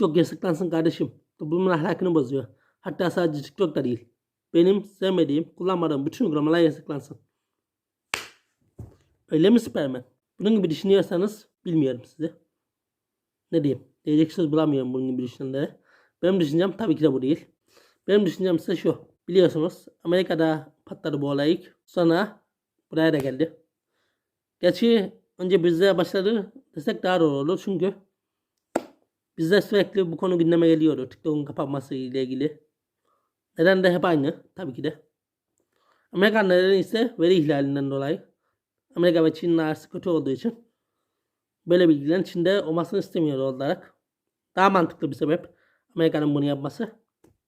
TikTok yasaklansın kardeşim. Toplumun ahlakını bozuyor. Hatta sadece TikTok da değil. Benim sevmediğim, kullanmadığım bütün uygulamalar yasaklansın. Öyle mi Superman? Bunun gibi düşünüyorsanız bilmiyorum sizi. Ne diyeyim? Diyecek söz bulamıyorum bunun gibi düşünenlere. Benim düşüncem tabii ki de bu değil. Benim düşüncem ise şu. Biliyorsunuz Amerika'da patladı bu olay ilk. Sonra buraya da geldi. Gerçi önce bizde başladı desek daha doğru olur. Çünkü bizde sürekli bu konu gündeme geliyordu. TikTok'un kapanması ile ilgili. Neden de hep aynı tabii ki de. Amerikan nedeni ise veri ihlalinden dolayı. Amerika ve Çin'in arası kötü olduğu için böyle bilgilerin Çin'de olmasını istemiyor olarak. Daha mantıklı bir sebep Amerika'nın bunu yapması.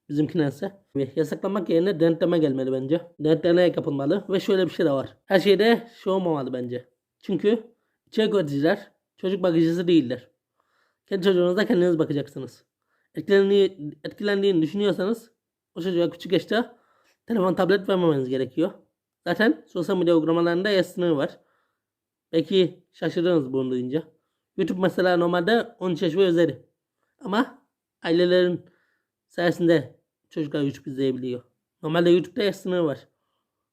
Bizimkinense. Yasaklamak yerine denetleme gelmeli bence. Denetleme yapılmalı ve şöyle bir şey de var. Her şeyde şey olmamalı bence. Çünkü içerik üreticiler çocuk bakıcısı değiller. Kendi çocuğunuza kendiniz bakacaksınız. Etkilendiğini, etkilendiğini düşünüyorsanız o çocuğa küçük yaşta telefon tablet vermemeniz gerekiyor. Zaten sosyal medya uygulamalarında yaş sınırı var. Belki şaşırdınız bunu duyunca. YouTube mesela normalde 13 yaş ve üzeri. Ama ailelerin sayesinde çocuklar YouTube izleyebiliyor. Normalde YouTube'da yaş sınırı var.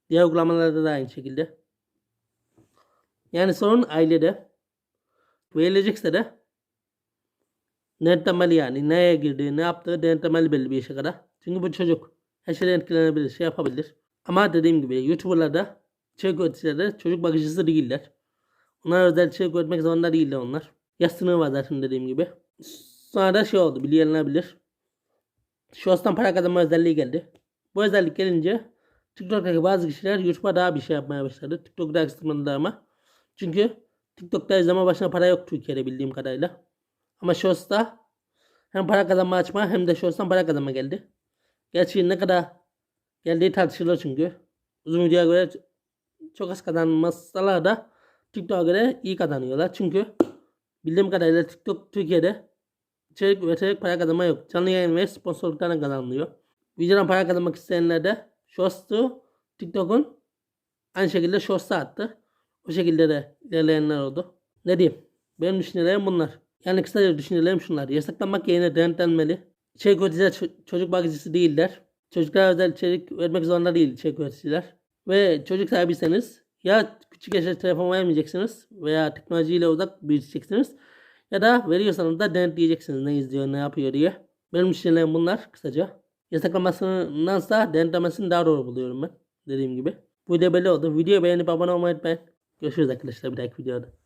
Diğer uygulamalarda da aynı şekilde. Yani sorun ailede. Verilecekse de denetlemeli yani. Neye girdiği, ne yaptığı denetlemeli belli bir yaşa kadar. Çünkü bu çocuk her şeyden etkilenebilir, şey yapabilir. Ama dediğim gibi YouTuber'larda içerik üreticileri çocuk bakıcısı değiller. Onlar özel içerik üretmek zorunda değiller onlar. Yaş sınırı var zaten dediğim gibi. Sonra da şey oldu bilenler bilir. Shorts'tan para kazanma özelliği geldi. Bu özellik gelince TikTok'taki bazı kişiler YouTube'a daha bir şey yapmaya başladı. TikTok'ta kısmında ama. Çünkü TikTok'ta izleme başına para yok Türkiye'de bildiğim kadarıyla. Ama Shorts'ta hem para kazanma açma hem de Shorts'tan para kazanma geldi. Gerçi ne kadar geldiği tartışılır çünkü. Uzun videoya göre çok az kazanmasalar da TikTok'a göre iyi kazanıyorlar. Çünkü bildiğim kadarıyla TikTok Türkiye'de içerik üreterek para kazanma yok. Canlı yayın ve sponsorluklarla kazanılıyor. Videodan para kazanmak isteyenler de Shorts'tu TikTok'un aynı şekilde Shorts'a attı. O şekilde de ilerleyenler oldu. Ne diyeyim? Benim düşüncelerim bunlar. Yani kısaca düşüncelerim şunlar. Yasaklanmak yerine denetlenmeli. İçerik üreticiler ço- çocuk bakıcısı değiller. Çocuklara özel içerik üretmek zorunda değil içerik üreticiler. Ve çocuk sahibiyseniz ya küçük yaşta telefon vermeyeceksiniz veya teknolojiyle uzak büyüteceksiniz. Ya da veriyorsanız da denetleyeceksiniz ne izliyor ne yapıyor diye. Benim düşüncelerim bunlar kısaca. Yasaklamasındansa denetlemesini daha doğru buluyorum ben. Dediğim gibi. Bu video belli oldu. Videoyu beğenip abone olmayı unutmayın. Görüşürüz arkadaşlar bir dahaki videoda.